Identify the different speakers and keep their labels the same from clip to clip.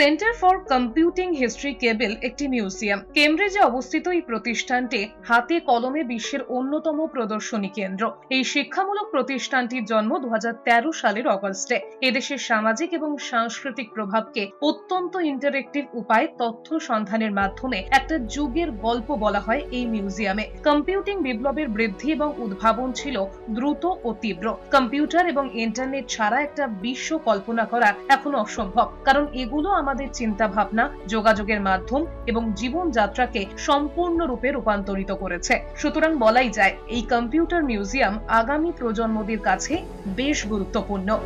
Speaker 1: Centre for computing history কেবল একটি museum কেমব্রিজে অবস্থিত এই প্রতিষ্ঠানটি হাতে কলমে বিশ্বের অন্যতম প্রদর্শনী কেন্দ্র। এই শিক্ষামূলক প্রতিষ্ঠানটির জন্ম দু সালের অগস্টে। এদেশের সামাজিক এবং সাংস্কৃতিক প্রভাবকে অত্যন্ত ইন্টারেক্টিভ উপায়ে তথ্য সন্ধানের মাধ্যমে একটা যুগের গল্প বলা হয় এই মিউজিয়ামে কম্পিউটিং বিপ্লবের বৃদ্ধি এবং উদ্ভাবন ছিল দ্রুত ও তীব্র। কম্পিউটার এবং ইন্টারনেট ছাড়া একটা বিশ্ব কল্পনা করা এখন অসম্ভব। কারণ এগুলো আমাদের চিন্তা ভাবনা যোগাযোগের মাধ্যম এবং জীবনযাত্রাকে সম্পূর্ণরূপে রূপান্তরিত করেছে। সুতরাং বলাই যায়, এই কম্পিউটার মিউজিয়াম আগামী প্রজন্মদের কাছে বেশ গুরুত্বপূর্ণ।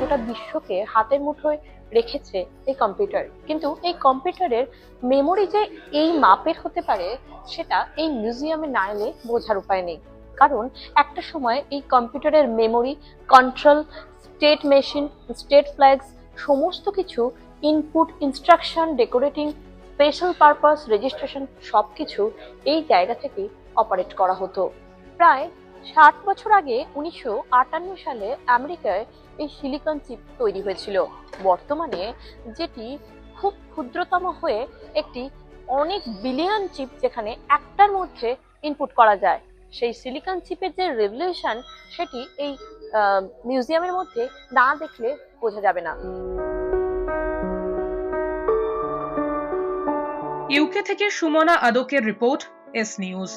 Speaker 2: গোটা বিশ্বকে হাতের মুঠোয় রেখেছে এই কম্পিউটার। কিন্তু এই কম্পিউটারের মেমোরি যে এই মাপের হতে পারে, সেটা এই মিউজিয়ামে না এলে বোঝার উপায় নেই। কারণ একটা সময় এই কম্পিউটারের memory control state machine, state flags, সমস্ত কিছু input instruction decorating special purpose registration সব কিছু এই জায়গা থেকে অপারেট করা হতো। প্রায় ষাট বছর আগে উনিশশো আটান্ন সালে আমেরিকায় এই সিলিকন চিপ তৈরি হয়েছিল। বর্তমানে যেটি খুব ক্ষুদ্রতম হয়ে একটি অনেক বিলিয়ন চিপ যেখানে একটার মধ্যে ইনপুট করা যায়। সেই সিলিকন চিপের যে রেভলিউশন সেটি এই মিউজিয়ামের মধ্যে না দেখলে বোঝা যাবে না।
Speaker 1: ইউকে থেকে সুমনা আদকের রিপোর্ট এস নিউজ